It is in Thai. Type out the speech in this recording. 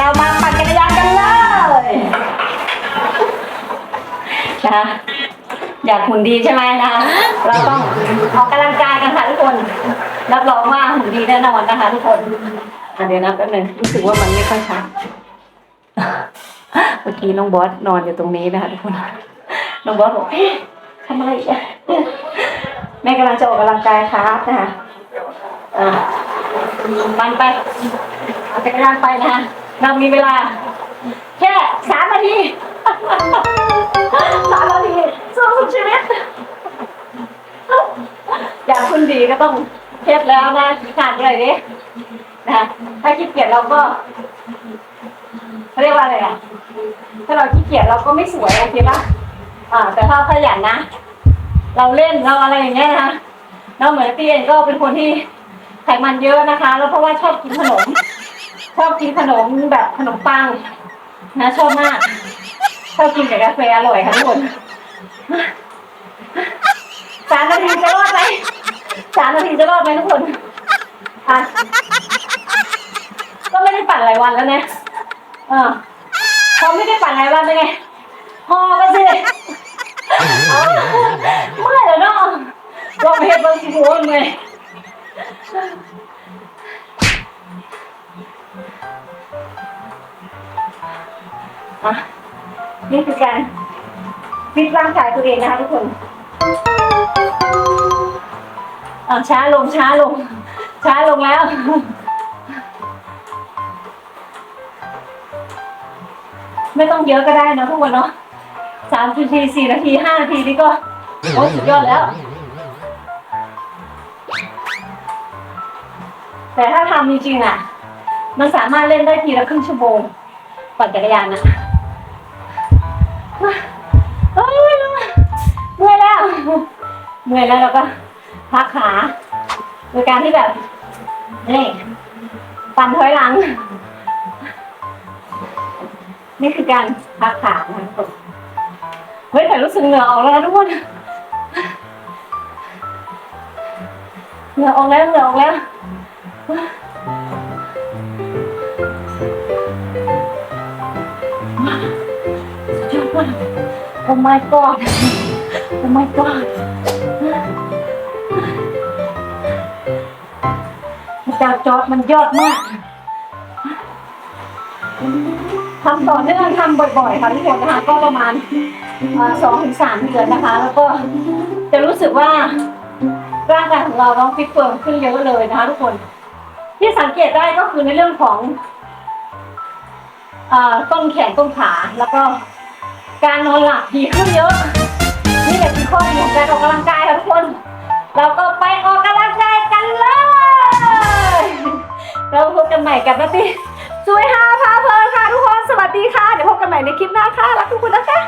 เรามาปั่นจักรยานกันเลยนะคะอยากหุ่นดีใช่ไหมนะคะ เราต้องออกกำลังกายกันค่ะทุกคน รับรองว่าหุ่นดีแน่นอนนะคะทุกคนเดี๋ยวนะแป๊บนึงรู้สึกว่ามันไม่ค่อยชัดเมื่อกี้น้องบอสนอนอยู่ตรงนี้นะคะทุกคน น้องบอสบอกทำอะไรแม่กำลังจะออกกำลังกายครับนะคะอ่าปันไปเอาจักรยานไปนะคะ เรามีเวลา แค่สามนาทีสามนาทีสู้สุดชีวิต อยากคุณดีก็ต้องเทสแล้วนะขาดเลยดินะคะถ้าขี้เกียจเราก็เรียกว่าอะไรอะ ถ้าเราขี้เกียจเราก็ไม่สวยโอเคปะอ่า แต่ถ้าขยันนะ เราเล่นเราอะไรอย่างเงี้ยนะเราเหมือนพี่เองก็เป็นคนที่ไขมันเยอะนะคะ แล้วเพราะว่าชอบกินขนม ชอบกินขนมแบบขนมปัง นะชอบมากชอบกินกับกาแฟอร่อยค่ะทุกคนสามนาทีจะรอดไหมสามนาทีจะรอดไหมทุกคนอะก็ไม่ได้ปั่นหลายวันแล้วนะเออพอไม่ได้ปั่นหลายวันเป็นไงพอก็สิเมื่อยแล้วเนาะลองไปเฮ็ดเบางสิหัวเมื่อ อะนี่คือการฟิตร่างกายตัวเองนะคะทุกคนอะช้าลงช้าลง ช้าลงแล้ว ไม่ต้องเยอะก็ได้นะทุกคนเนาะสามนาทีสี่นาทีห้านาทีนี่ก็โอ้สุดยอดแล้ว แต่ถ้าทำจริงๆอะ มันสามารถเล่นได้ทีละครึ่งชั่วโมงปั่นจักรยานนะ เฮ้ยเมื่อยแล้ว เมื่อยแล้วเราก็พักขาโดยการที่แบบนี่ปั่นถอยหลัง นี่คือการพักขานะทุกคนเฮ้ยแต่รู้สึกเหงื่อออกแล้วนะทุกคนเหงื่อออกแล้วเหงื่อออกแล้ว โอ้ my god โอ้ my god ดาวจอดมันยอดมากทำต่อเนื่องทำบ่อยๆ ค่ะทุกคนนะคะก็ประมาณสองถึงสามเดือนนะคะ แล้วก็จะรู้สึกว่าร่างกายของเราต้องฟิตเฟิร์มขึ้นเยอะเลยนะคะทุกคน ที่สังเกตได้ก็คือในเรื่องของอต้นแขนต้นขาแล้วก็ การนอนหลับดีขึ้นเยอะ นี่แหละคือข้อดีของการออกกำลังกายค่ะทุกคน เราก็ไปออกกำลังกายกันเลย เราพบกันใหม่กับนาตีสวยฮาพาเพลินค่ะทุกคน สวัสดีค่ะ เดี๋ยวพบกันใหม่ในคลิปหน้าค่ะ รักทุกคนนะคะ